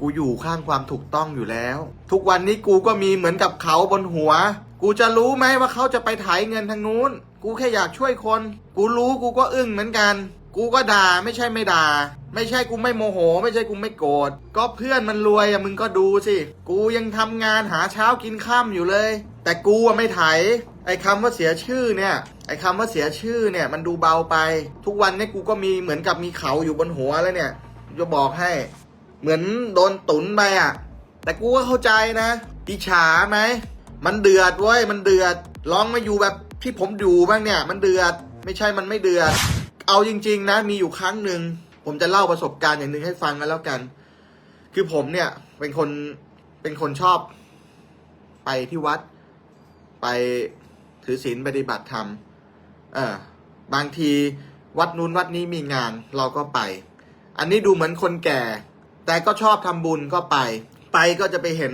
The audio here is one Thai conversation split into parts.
กูอยู่ข้างความถูกต้องอยู่แล้ว ทุกวันนี้กูก็มีเหมือนกับเขาบนหัว กูจะรู้ไหมว่าเขาจะไปไถเงินทางนู้น กูแค่อยากช่วยคน กูรู้กูก็อึ้งเหมือนกัน กูก็ด่าไม่ใช่ไม่ด่า ไม่ใช่กูไม่โมโห ไม่ใช่กูไม่โกรธก็เพื่อนมันรวยอะมึงก็ดูสิกูยังทำงานหาเช้ากินข้ามอยู่เลย แต่กูอะไม่ไถไอ้คำว่าเสียชื่อเนี่ย ไอ้คำว่าเสียชื่อเนี่ยมันดูเบาไป ทุกวันนี้กูก็มีเหมือนกับมีเขาอยู่บนหัวแล้วเนี่ยจะบอกให้ เหมือนโดนตุนไปอะ แต่กูก็เข้าใจนะอิจฉาไหม มันเดือดเว้ย มันเดือดลองมาอยู่แบบที่ผมอยู่บ้างเนี่ย มันเดือด ไม่ใช่มันไม่เดือด เอาจริง ๆ นะ มีอยู่ครั้งหนึ่ง ผมจะเล่าประสบการณ์อย่างหนึ่งให้ฟังกันแล้วกัน คือผมเนี่ย เป็นคน เป็นคนชอบ ไปที่วัด ไปถือศีลปฏิบัติธรรม เออบางทีวัดนู้นวัดนี้มีงานเราก็ไป อันนี้ดูเหมือนคนแก่ แต่ก็ชอบทำบุญก็ไป ไปก็จะไปเห็น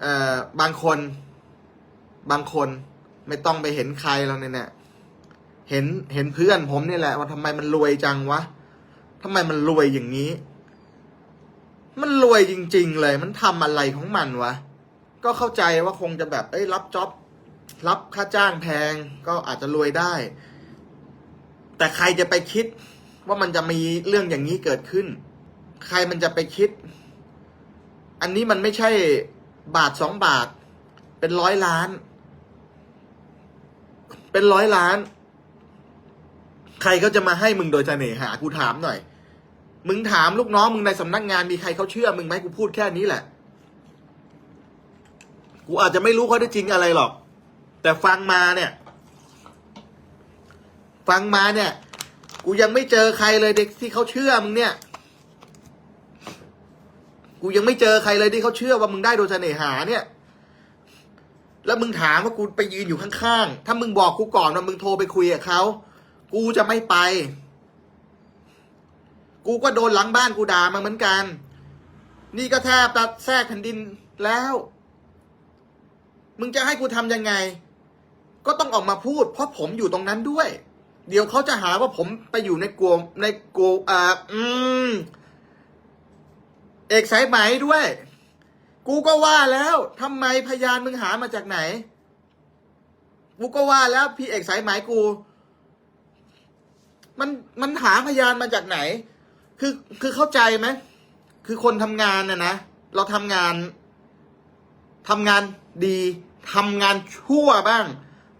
เอ่อบางคน บางคนไม่ต้องไปเห็นใครแล้วเนี่ย เห็นเห็นเพื่อนผมนี่แหละ ว่าทำไมมันรวยจังวะทำไมมันรวยอย่างนี้ มันรวยจริง ๆ เลย มันทำอะไรของมันวะ ก็เข้าใจว่าคงจะแบบ เอ้ยรับจ็อบรับค่าจ้างแพงก็อาจจะรวยได้ แต่ใครจะไปคิดว่ามันจะมีเรื่องอย่างนี้เกิดขึ้น ใครมันจะไปคิด อันนี้มันไม่ใช่บาทสองบาท เป็นร้อยล้าน เป็นร้อยล้าน ใครก็จะมาให้มึงโดยเสน่หา กูถามหน่อย มึงถามลูกน้องมึงในสำนักงานมีใครเขาเชื่อมึงไหมกูพูดแค่นี้แหละ กูอาจจะไม่รู้ข้อเท็จจริงอะไรหรอก แต่ฟังมาเนี่ย ฟังมาเนี่ย กูยังไม่เจอใครเลยเด็กที่เขาเชื่อมึงเนี่ย กูยังไม่เจอใครเลยที่เขาเชื่อว่ามึงได้โดยเสน่หาเนี่ย แล้วมึงถามว่ากูไปยืนอยู่ข้างๆ ถ้ามึงบอกกูก่อนว่ามึงโทรไปคุยกับเขากูจะไม่ไป กูก็โดนหลังบ้านกูด่ามาเหมือนกัน นี่ก็แทบตัดแทรกแผ่นดินแล้ว มึงจะให้กูทำยังไง ก็ต้องออกมาพูด เพราะผมอยู่ตรงนั้นด้วย เดี๋ยวเขาจะหาว่าผมไปอยู่ในกลัวในกลัวอ่าอืม เอกสายไหมด้วย กูก็ว่าแล้วทำไมพยานมึงหามาจากไหน กูก็ว่าแล้ว พี่เอกสายไหมกู มันมันหาพยานมาจากไหน คือคือเข้าใจไหมคือคนทำงานนะนะเราทำงานทำงานดีทำงานชั่วบ้าง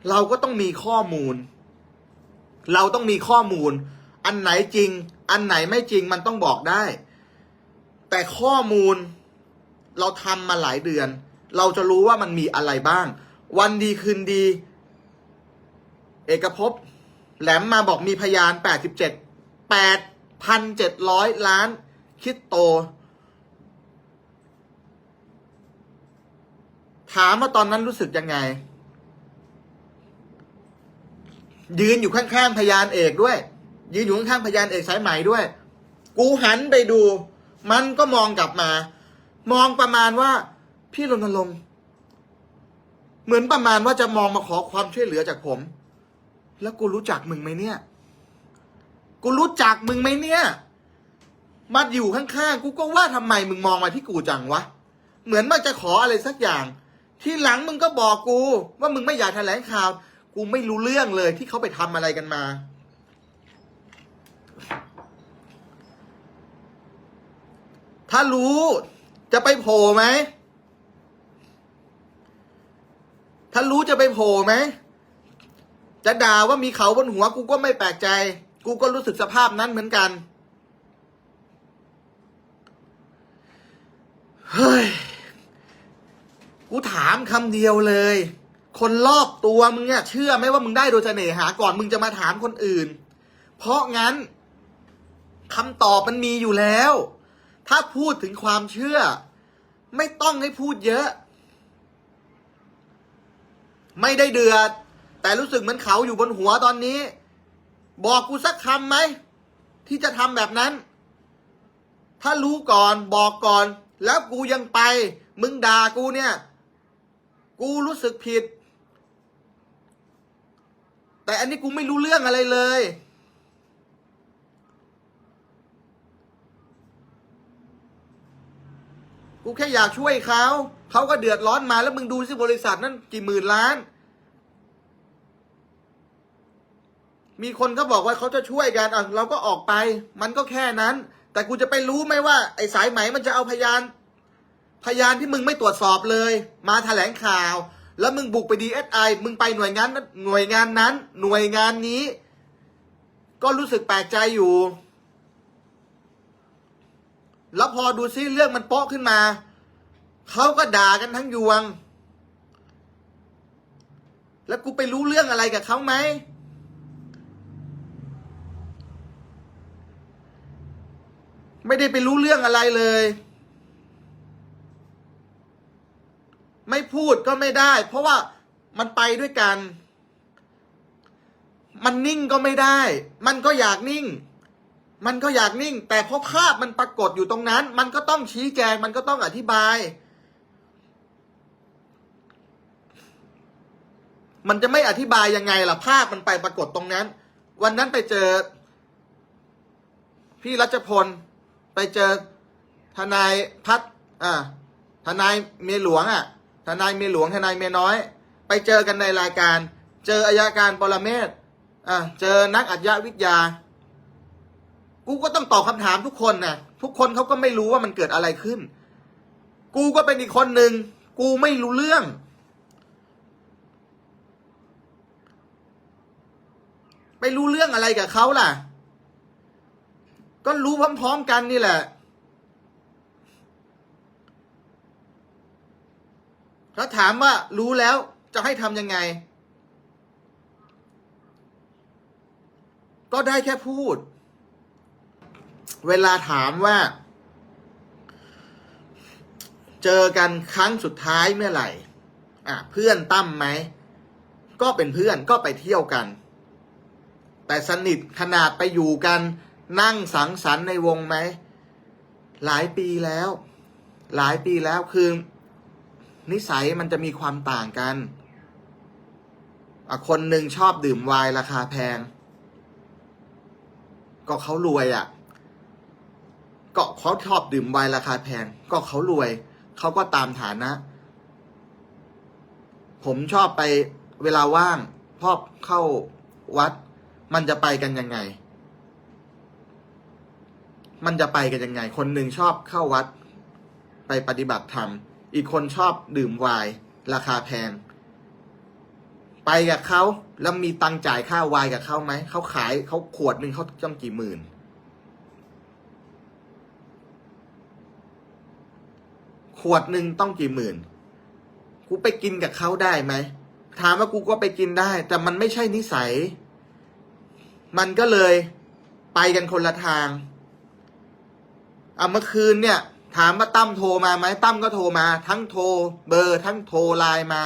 เราก็ต้องมีข้อมูล เราต้องมีข้อมูล อันไหนจริง อันไหนไม่จริงมันต้องบอกได้ แต่ข้อมูลเราทำมาหลายเดือน เราจะรู้ว่ามันมีอะไรบ้าง วันดีคืนดี เอกภพแหลมมาบอกมีพยาน 87 8,700 ล้านคิดโต ถามว่าตอนนั้นรู้สึกยังไง ยืนอยู่ข้างๆพยานเอกด้วย ยืนอยู่ข้างๆพยานเอกสายไหมด้วย กูหันไปดู มันก็มองกลับมา มองประมาณว่า พี่รณรงค์เหมือนประมาณว่าจะมองมาขอความช่วยเหลือจากผม แล้วกูรู้จักมึงไหมเนี่ย กูรู้จักมึงไหมเนี่ยมาอยู่ข้างๆกูก็ว่าทำไมมึงมองมาที่กูจังวะ เหมือนว่าจะขออะไรสักอย่าง ที่หลังมึงก็บอกกู ว่ามึงไม่อยากแถลงข่าว กูไม่รู้เรื่องเลยที่เขาไปทำอะไรกันมา ถ้ารู้จะไปโผล่ไหม ถ้ารู้จะไปโผล่ไหม จะด่าว่ามีเขาบนหัวกูก็ไม่แปลกใจ กูก็รู้สึกสภาพนั้นเหมือนกัน เฮ้ย กูถามคำเดียวเลย คนรอบตัวมึงเนี่ยเชื่อไหมว่ามึงได้โดยเสน่หาก่อนมึงจะมาถามคนอื่น เพราะงั้นคำตอบมันมีอยู่แล้ว ถ้าพูดถึงความเชื่อ ไม่ต้องให้พูดเยอะ ไม่ได้เดือด แต่รู้สึกเหมือนเขาอยู่บนหัวตอนนี้ บอกกูสักคำไหม ที่จะทำแบบนั้น ถ้ารู้ก่อนบอกก่อน แล้วกูยังไป มึงด่ากูเนี่ย กูรู้สึกผิด แต่อันนี้กูไม่รู้เรื่องอะไรเลย กูแค่อยากช่วยเขาเขาก็เดือดร้อนมาแล้วมึงดูสิบริษัทนั้นกี่หมื่นล้าน มีคนเขาบอกว่าเขาจะช่วยกันอะเราก็ออกไป มันก็แค่นั้น แต่กูจะไปรู้ไหมว่า ไอ้สายไหมมันจะเอาพยาน พยานที่มึงไม่ตรวจสอบเลย มาแถลงข่าว แล้วมึงบุกไปดีเอสไอมึงไปหน่วยงานนั้นหน่วยงานนั้น หน่วยงานนี้ ก็รู้สึกแปลกใจอยู่ แล้วพอดูซิเรื่องมันโป๊ะขึ้นมาเขาก็ด่ากันทั้งยวง แล้วกูไปรู้เรื่องอะไรกับเขาไหมไม่ได้ไปรู้เรื่องอะไรเลย ไม่พูดก็ไม่ได้ เพราะว่ามันไปด้วยกัน มันนิ่งก็ไม่ได้ มันก็อยากนิ่ง มันก็อยากนิ่ง แต่เพราะภาพมันปรากฏอยู่ตรงนั้น มันก็ต้องชี้แจง มันก็ต้องอธิบาย มันจะไม่อธิบายยังไงล่ะ ภาพมันไปปรากฏตรงนั้น วันนั้นไปเจอ พี่รัชพล ไปเจอทนายพัฒน์อ่าทนายเมียหลวงอะ ทนายเมียหลวง ทนายเมียน้อย ไปเจอกันในรายการ เจออายการปรเมศอ่าเจอนักอัจฉวิทยา กูก็ต้องตอบคำถามทุกคนนะทุกคนเขาก็ไม่รู้ว่ามันเกิดอะไรขึ้น กูก็เป็นอีกคนหนึ่งกูไม่รู้เรื่อง ไปรู้เรื่องอะไรกับเขาล่ะ ก็รู้พร้อมๆกันนี่แหละแล้วถามว่ารู้แล้วจะให้ทำยังไง ก็ได้แค่พูด เวลาถามว่า เจอกันครั้งสุดท้ายเมื่อไหร่ อะ เพื่อนตั้มไหม ก็เป็นเพื่อนก็ไปเที่ยวกัน แต่สนิทขนาดไปอยู่กันนั่งสังสรรค์ในวงไหม หลายปีแล้ว หลายปีแล้วคือ นิสัยมันจะมีความต่างกันคนหนึ่งชอบดื่มไวน์ราคาแพง ก็เขารวยอะ่ะ ก็เขาชอบดื่มไวน์ราคาแพง ก็เขารวย เขาก็ตามฐานะ ผมชอบไปเวลาว่างพ่อเข้าวัด มันจะไปกันยังไง มันจะไปกันยังไง คนหนึ่งชอบเข้าวัด ไปปฏิบัติธรรม อีกคนชอบดื่มไวน์ราคาแพง ไปกับเขาแล้วมีตังจ่ายค่าไวน์กับเขาไหม เขาขายเขาขวดหนึ่งเขาต้องกี่หมื่น ขวดหนึ่งต้องกี่หมื่น กูไปกินกับเขาได้ไหม ถามว่ากูก็ไปกินได้ แต่มันไม่ใช่นิสัย มันก็เลยไปกันคนละทางอะเมื่อคืนเนี่ย ถามว่าตั้มโทรมาไหมตั้มก็โทรมา ทั้งโทร เบอร์ ทั้งโทรไลน์มา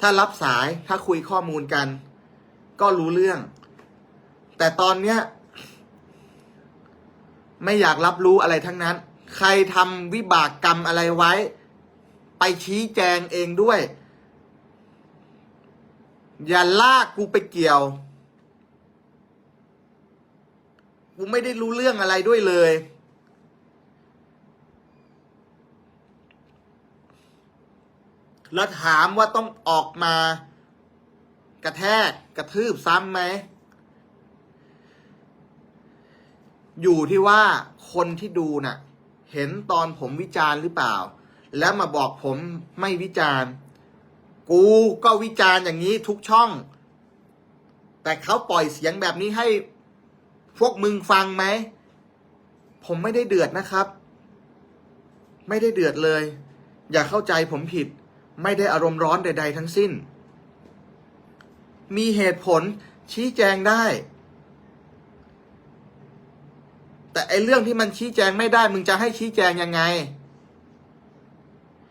ถ้ารับสายถ้าคุยข้อมูลกัน ก็รู้เรื่อง แต่ตอนเนี้ย ไม่อยากรับรู้อะไรทั้งนั้น ใครทำวิบากกรรมอะไรไว้ ไปชี้แจงเองด้วย อย่าลากกูไปเกี่ยวกูไม่ได้รู้เรื่องอะไรด้วยเลย แล้วถามว่าต้องออกมากระแทกกระทืบซ้ำไหม อยู่ที่ว่าคนที่ดูน่ะ เห็นตอนผมวิจารณ์หรือเปล่า แล้วมาบอกผมไม่วิจารณ์ กูก็วิจารณ์อย่างนี้ทุกช่อง แต่เขาปล่อยเสียงแบบนี้ให้พวกมึงฟังไหม ผมไม่ได้เดือดนะครับ ไม่ได้เดือดเลย อย่าเข้าใจผมผิด ไม่ได้อารมณ์ร้อนใด ๆ ทั้งสิ้น มีเหตุผลชี้แจงได้ แต่ไอเรื่องที่มันชี้แจงไม่ได้มึงจะให้ชี้แจงยังไง